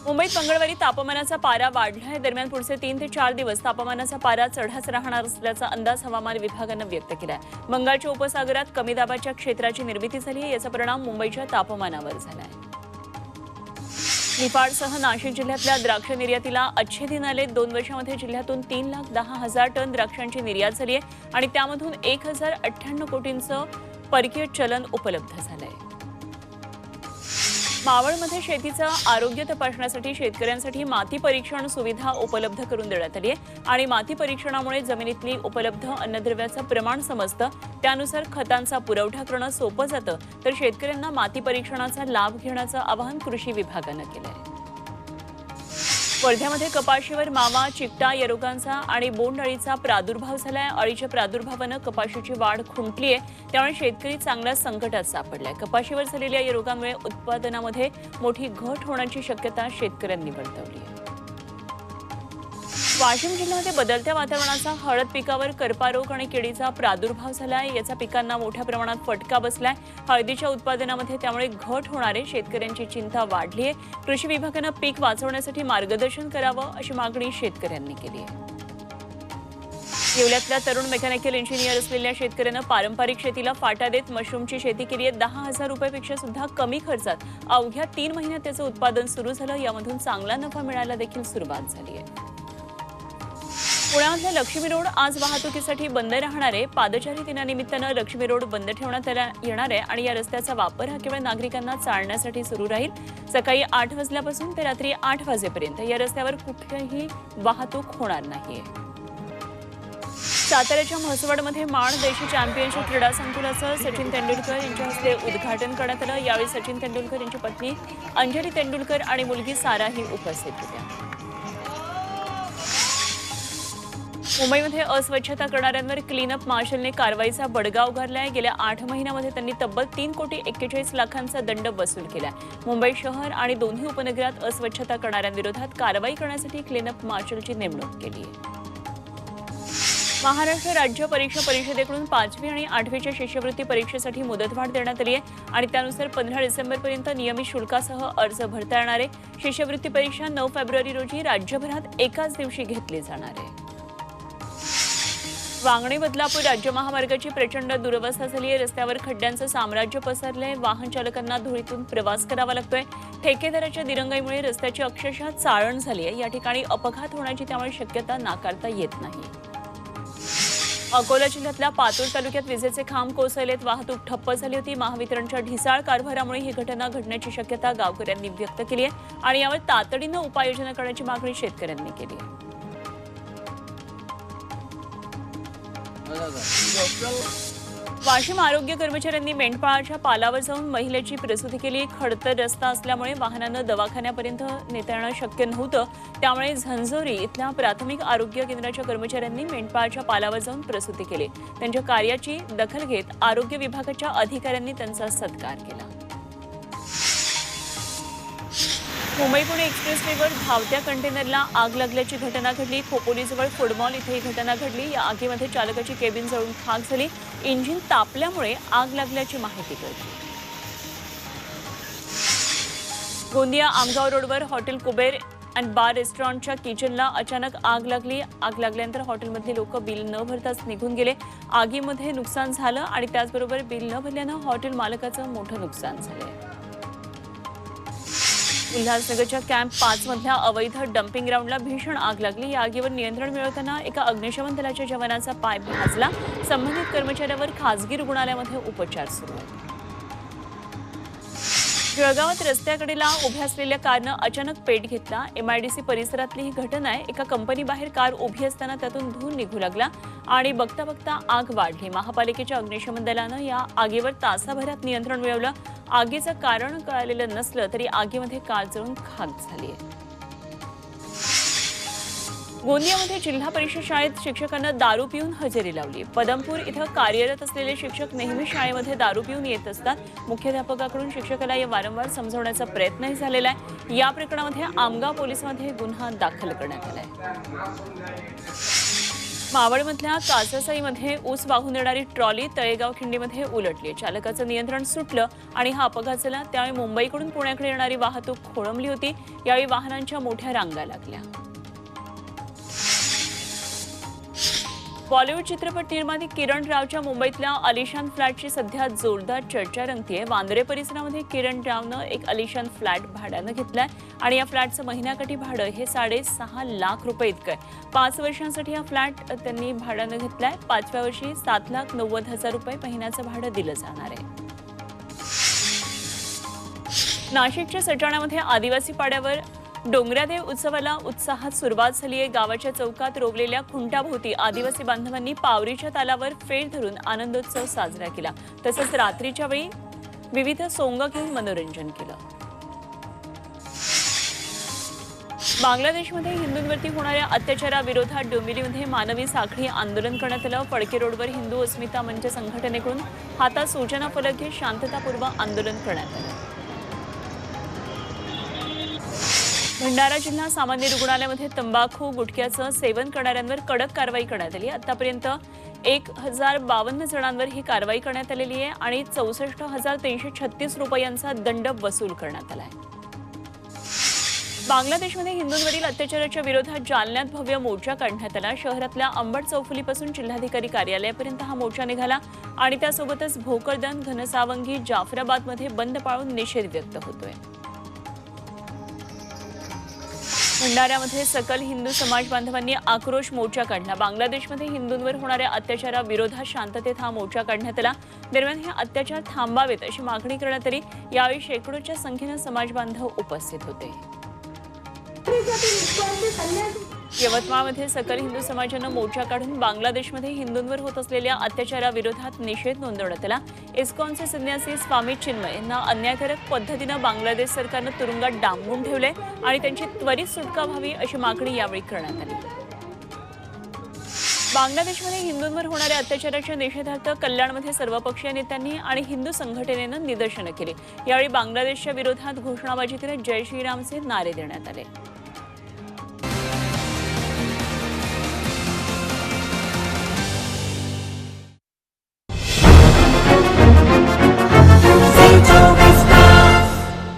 मुंबईत मंगळवारी तापमानाचा पारा वाढला आहे दरम्यान पुढचे तीन ते चार दिवस तापमानाचा पारा चढाच राहणार असल्याचा अंदाज हवामान विभागानं व्यक्त केला बंगालच्या उपसागरात कमी दाबाच्या क्षेत्राची निर्मिती झाली आहे याचा परिणाम मुंबईच्या तापमानावर झाला आहे निफाडसह नाशिक जिल्ह्यातल्या द्राक्ष निर्यातीला अच्छे दिन आले दोन वर्षामध्ये जिल्ह्यातून तीन लाख दहा हजार टन द्राक्षांची निर्यात झाली आहे आणि त्यामधून एक हजार अठ्ठ्याण्णव कोटींचं परकीय चलन उपलब्ध झालं आहे मावळमध्ये शेतीचं आरोग्य तपासण्यासाठी शेतकऱ्यांसाठी माती परीक्षण सुविधा उपलब्ध करून देण्यात आली आहे. आणि माती परीक्षणामुळे जमिनीतली उपलब्ध अन्नद्रव्याचं प्रमाण समजतं. त्यानुसार खतांचा पुरवठा करणं सोपं जातं. तर शेतकऱ्यांना माती परीक्षणाचा लाभ घेण्याचं आवाहन कृषी विभागानं केलं आहे वर्ध्यामध्ये कपाशीवर मावा चिकटा या रोगांचा आणि बोंड अळीचा प्रादुर्भाव झालाय. अळीच्या प्रादुर्भावानं कपाशीची वाढ खुंटली आहे त्यामुळे शेतकरी चांगल्या संकटात सापडलाय. कपाशीवर झालेल्या या रोगांमुळे उत्पादनामध्ये मोठी घट होण्याची शक्यता शेतकऱ्यांनी वर्तवली आहे वाशिम जिल्ह्यामध्ये बदलत्या वातावरणाचा हळद पिकावर कर्पारोग आणि किडीचा प्रादुर्भाव झालाय. याचा पिकांना मोठ्या प्रमाणात फटका बसलाय. हळदीच्या उत्पादनामध्ये त्यामुळे घट होणार आहे शेतकऱ्यांची चिंता वाढली आहे कृषी विभागानं पीक वाचवण्यासाठी मार्गदर्शन करावं अशी मागणी शेतकऱ्यांनी केली आहे येवल्यातल्या तरुण मेकॅनिकल इंजिनियर असलेल्या शेतकऱ्यानं पारंपरिक शेतीला फाटा देत मशरूमची शेती केली आहे. दहा हजार रुपयापेक्षा सुद्धा कमी खर्चात अवघ्या तीन महिन्यात त्याचं उत्पादन सुरू झालं. यामधून चांगला नफा मिळायला देखील सुरुवात झाली आहे. पुण्यामधल्या लक्ष्मी रोड आज वाहतुकीसाठी बंद राहणार आहे. पादचारी दिनानिमित्तानं लक्ष्मी रोड बंद ठेवण्यात येणार आहे आणि या रस्त्याचा वापर हा केवळ नागरिकांना चालण्यासाठी सुरू राहील. सकाळी आठ वाजल्यापासून ते रात्री आठ वाजेपर्यंत या रस्त्यावर कुठलीही वाहतूक होणार नाहीये. साताऱ्याच्या म्हसवडमध्ये माण देशी चॅम्पियनशिप क्रीडा संकुलाचं सचिन तेंडुलकर यांच्या हस्ते उद्घाटन करण्यात आलं. यावेळी सचिन तेंडुलकर यांची पत्नी अंजली तेंडुलकर आणि मुलगी साराही उपस्थित होत्या. मुंबईमध्ये अस्वच्छता करणाऱ्यांवर क्लीनअप मार्शलने कारवाईचा बडगा उगारलाय गेल्या आठ महिन्यामध्ये त्यांनी तब्बल तीन कोटी एक्केचाळीस लाखांचा दंड वसूल केलाय. मुंबई शहर आणि दोन्ही उपनगरात अस्वच्छता करणाऱ्यांविरोधात कारवाई करण्यासाठी क्लीनअप मार्शलची नेमणूक केली आहे महाराष्ट्र राज्य परीक्षा परिषदेकडून पाचवी आणि आठवीच्या शिष्यवृत्ती परीक्षेसाठी मुदतवाढ देण्यात आली आहे आणि त्यानुसार पंधरा डिसेंबरपर्यंत नियमित शुल्कासह अर्ज भरता येणार आहे. शिष्यवृत्ती परीक्षा नऊ फेब्रुवारी रोजी राज्यभरात एकाच दिवशी घेतली जाणार आहे. वांगणी बदलापूर राज्य महामार्गाची प्रचंड दुरवस्था झाली आहे. रस्त्यावर खड्ड्यांचं साम्राज्य पसरलंय. वाहन चालकांना धुळीतून प्रवास करावा लागतोय. ठेकेदाराच्या दिरंगाईमुळे रस्त्याची अक्षरशः चाळण झाली आहे. या ठिकाणी अपघात होण्याची त्यामुळे शक्यता नाकारता येत नाही. अकोला जिल्ह्यातल्या पातूर तालुक्यात विजेचे खांब कोसळलेत. वाहतूक ठप्प झाली होती. महावितरणच्या ढिसाळ कारभारामुळे ही घटना घडण्याची शक्यता गावकऱ्यांनी व्यक्त केली आहे. आणि यावर तातडीनं उपाययोजना करण्याची मागणी शेतकऱ्यांनी केली आहे. वाशिम आरोग्य कर्मचाऱ्यांनी मेंढपाळाच्या पालावर जाऊन महिलेची प्रसूती केली. खडतर रस्ता असल्यामुळे वाहनानं दवाखान्यापर्यंत नेता येणं शक्य नव्हतं. त्यामुळे झंझोरी इथल्या प्राथमिक आरोग्य केंद्राच्या कर्मचाऱ्यांनी मेंढपाळाच्या पालावर जाऊन प्रसूती केली. त्यांच्या कार्याची दखल घेत आरोग्य विभागाच्या अधिकाऱ्यांनी त्यांचा सत्कार केला. मुंबई पुणे एक्सप्रेसवेवर धावत्या कंटेनरला आग लागल्याची घटना घडली. खोपोलीजवळ फुडमॉल इथे ही घटना घडली. या आगीमध्ये चालकाची केबिन जळून खाक झाली. इंजिन तापल्यामुळे आग लागल्याची माहिती कळली गोंदिया आमगाव रोडवर हॉटेल कुबेर अँड बार रेस्टॉरंटच्या किचनला अचानक आग लागली. आग लागल्यानंतर हॉटेलमधली लोक बिल न भरताच निघून गेले. आगीमध्ये नुकसान झालं आणि त्याचबरोबर बिल न भरल्यानं हॉटेल मालकाचं मोठं नुकसान झालं उल्हासनगरच्या कॅम्प पाचमधल्या अवैध डम्पिंग ग्राउंडला भीषण आग लागली. या आगीवर नियंत्रण मिळवताना एका अग्निशमन दलाच्या जवानाचा पाय भाजला. संबंधित कर्मचाऱ्यावर खासगी रुग्णालयामध्ये उपचार सुरू. जळगावात रस्त्याकडेला उभ्या असलेल्या कारनं अचानक पेट घेतला. एमआयडीसी परिसरातली ही घटना आहे. एका कंपनीबाहेर कार उभी असताना त्यातून धूर निघू लागला आणि बघता बघता आग वाढली. महापालिकेच्या अग्निशमन दलानं या आगीवर तासाभरात नियंत्रण मिळवलं. आगीचं कारण कळालेलं नसलं तरी आगीमध्ये कार जळून खाक झाली आहे. गोंदियामध्ये जिल्हा परिषद शाळेत शिक्षकांना दारू पिऊन हजेरी लावली. पदमपूर इथं कार्यरत असलेले शिक्षक नेहमी शाळेमध्ये दारू पिऊन येत असतात. मुख्याध्यापकाकडून शिक्षकाला या वारंवार समजवण्याचा प्रयत्नही झालेला आहे. या प्रकरणामध्ये आमगाव पोलिसमध्ये गुन्हा दाखल करण्यात आला आहे. मावळमधल्या कासासाईमध्ये ऊस वाहून येणारी ट्रॉली तळेगाव खिंडीमध्ये उलटली. चालकाचं नियंत्रण सुटलं आणि हा अपघात झाला. त्यावेळी मुंबईकडून पुण्याकडे येणारी वाहतूक खोळंबली होती. यावेळी वाहनांच्या मोठ्या रांगा लागल्या. बॉलिवूड चित्रपट निर्माती किरण रावच्या मुंबईतल्या अलिशान फ्लॅटची सध्या जोरदार चर्चा रंगतीये. वांद्रे परिसरामध्ये किरण रावनं एक अलिशान फ्लॅट भाड्यानं घेतलाय आणि या फ्लॅटचं महिन्याकाठी भाडं हे साडेसहा लाख रुपये इतकं आहे पाच वर्षांसाठी हा फ्लॅट त्यांनी भाड्यानं घेतलाय. पाचव्या वर्षी सात लाख नव्वद हजार रुपये महिन्याचं भाडं दिलं जाणार आहे. नाशिकच्या सटाण्यामध्ये आदिवासी पाड्यावर डोंगरादेव उत्सवाला उत्साहात सुरुवात झाली आहे. गावाच्या चौकात रोवलेल्या खुंटाभोवती आदिवासी बांधवांनी पावरीच्या तालावर फेर धरून आनंदोत्सव साजरा केला. तसंच रात्रीच्या वेळी विविध सोंग घेऊन मनोरंजन केलं. बांगलादेशमध्ये हिंदूंवरती होणाऱ्या अत्याचाराविरोधात डोंबिवलीमध्ये मानवी साखळी आंदोलन करण्यात आलं. फडके रोडवर हिंदू अस्मिता मंच संघटनेकडून हातात सूचना फलक घेत शांततापूर्व आंदोलन करण्यात आलं. भंडारा जिल्हा सामान्य रुग्णालयामध्ये तंबाखू गुटख्याचं सेवन करणाऱ्यांवर कडक कारवाई करण्यात आली. आतापर्यंत एक हजार बावन्न जणांवर ही कारवाई करण्यात आलेली आहे आणि चौसष्ट हजार तीनशे छत्तीस रुपयांचा दंड वसूल करण्यात आला आहे. बांगलादेशमध्ये हिंदूंवरील अत्याचाराच्या विरोधात जालन्यात भव्य मोर्चा काढण्यात आला. शहरातल्या अंबड चौफुलीपासून जिल्हाधिकारी कार्यालयापर्यंत हा मोर्चा निघाला आणि त्यासोबतच भोकरदन घनसावंगी जाफराबादमध्ये बंद पाळून निषेध व्यक्त होतोय. भंडाऱ्यामध्ये सकल हिंदू समाज बांधवांनी आक्रोश मोर्चा काढला. बांगलादेशमध्ये हिंदूंवर होणाऱ्या अत्याचाराविरोधात शांततेत हा मोर्चा काढण्यात आला. दरम्यान हे अत्याचार थांबावेत अशी मागणी करण्यात आली. यावेळी शेकडोच्या संख्येनं समाज बांधव उपस्थित होते. यवतमाळमध्ये सकल हिंदू समाजानं मोर्चा काढून बांगलादेशमध्ये हिंदूंवर होत असलेल्या अत्याचाराविरोधात निषेध नोंदवण्यात आला इस्कॉनचे संन्यासी स्वामी चिन्मय यांना अन्यायकारक पद्धतीनं बांगलादेश सरकारनं तुरुंगात डांबून ठेवले आणि त्यांची त्वरित सुटका व्हावी अशी मागणी यावेळी करण्यात आली. बांगलादेशमध्ये हिंदूंवर होणाऱ्या अत्याचाराच्या निषेधार्थ कल्याणमध्ये सर्वपक्षीय नेत्यांनी आणि हिंदू संघटनेनं निदर्शनं केली. यावेळी बांगलादेशच्या विरोधात घोषणाबाजी करत जय श्रीरामचे नारे देण्यात आले.